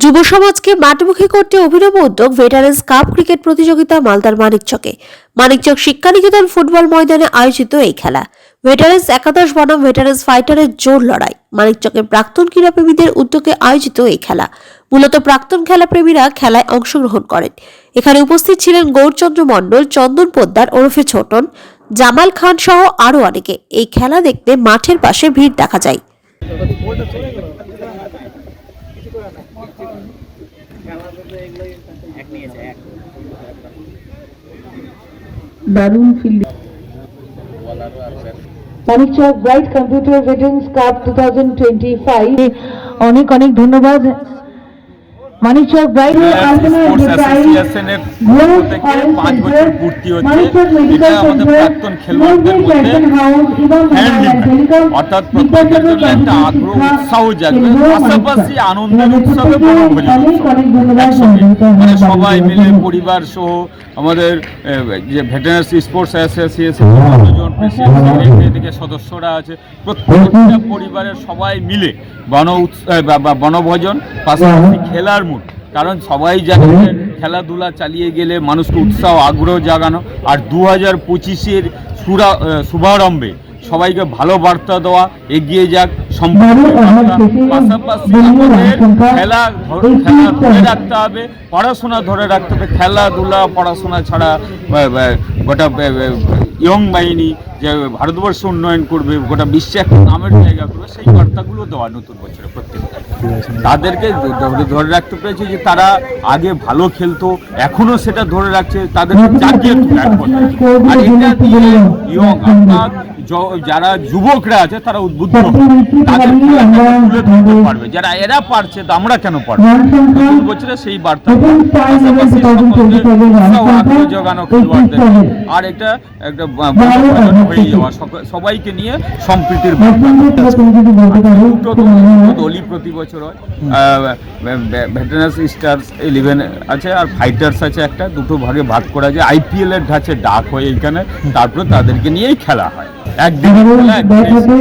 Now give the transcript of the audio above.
যুব সমাজকে মাঠমুখী করতে অভিনব উদ্যোগ ভেটারেন্স কাপ ক্রিকেট প্রতিযোগিতা মালদার মানিকচকে। মানিকচক শিক্ষানিকেতন ফুটবল ময়দানে আয়োজিত এই খেলা। ভেটারেন্স একাদশ বনাম ভেটারেন্স ফাইটারের জোর লড়াই। মানিকচকের প্রাক্তন ক্রীড়াপ্রেমীদের উদ্যোগে আয়োজিত এই খেলা। মূলত প্রাক্তন খেলাপ্রেমীরা খেলায় অংশগ্রহণ করেন। এখানে উপস্থিত ছিলেন গৌরচন্দ্র মণ্ডল, চন্দন পোদ্দার, ওরফে ছোটন, জামাল খান সহ আরও অনেকে। এই খেলা দেখতে মাঠের পাশে ভিড় দেখা যায়। দারুণ fielding Manikchak bright computer ভিডিংস cup two thousand twenty five অনেক অনেক ধন্যবাদ। মানিকচক ব্রাইট স্পোর্টস অ্যাসোসিয়েশনের থেকে পাঁচ বছর পূর্তি হচ্ছে। এটা আমাদের প্রাক্তন খেলোয়াড়দের মধ্যে অর্থাৎ প্রত্যেকের জন্য একটা আগ্রহ উৎসাহ জাগবে। পাশাপাশি আনন্দের উৎসবে বনভোজন একসঙ্গে মানে সবাই মিলে পরিবার সহ আমাদের যে ভেটেনারি স্পোর্টস অ্যাসোসিয়েশন কতজন প্রেসিডেন্ট থেকে সদস্যরা আছে। প্রত্যেকটা পরিবারের সবাই মিলে বন বনভোজন, পাশাপাশি খেলার মুড কারণ সবাই জানে খেলাধুলা চালিয়ে গেলে মানুষকে উৎসাহ, আগ্রহ জাগানো। আর দু হাজার পঁচিশের সুরা শুভারম্ভে সবাইকে ভালো বার্তা দেওয়া, এগিয়ে যাক। পাশাপাশি খেলা খেলা ধরে রাখতে হবে পড়াশোনা ধরে রাখতে হবে খেলাধুলা পড়াশোনা ছাড়া গোটা ইয়ং বাহিনী যে ভারতবর্ষ উন্নয়ন করবে গোটা বিশ্বে একটা নামের জায়গা করবে সেই বার্তাগুলো দেওয়া নতুন বছরে প্রত্যেকটা তাদেরকে ধরে রাখতে পেরেছে যে তারা আগে ভালো খেলতো এখনও সেটা ধরে রাখছে তাদের জাগিয়ে তোলা আর এটা দিয়ে ইয়ং অর্থাৎ যারা যুবকরা আছে তারা উদ্বুদ্ধ একটা পারবে। যারা এরা পারছে তো আমরা কেন পারব? নতুন বছরে সেই বার্তা। জোগানো খেলোয়াড়দের। আর একটা হয়ে যাওয়া। সবাইকে নিয়ে সম্প্রীতির দলই প্রতি বছর হয়। ভেটেনাস স্টার্স ইলেভেন আছে আর ফাইটার্স আছে একটা। দুটো ভাগে ভাগ করা যায়। আইপিএল এর ধাঁচে ডাক হয় এইখানে। তারপরে তাদেরকে নিয়েই খেলা হয়। একদিন খেলা একদিনে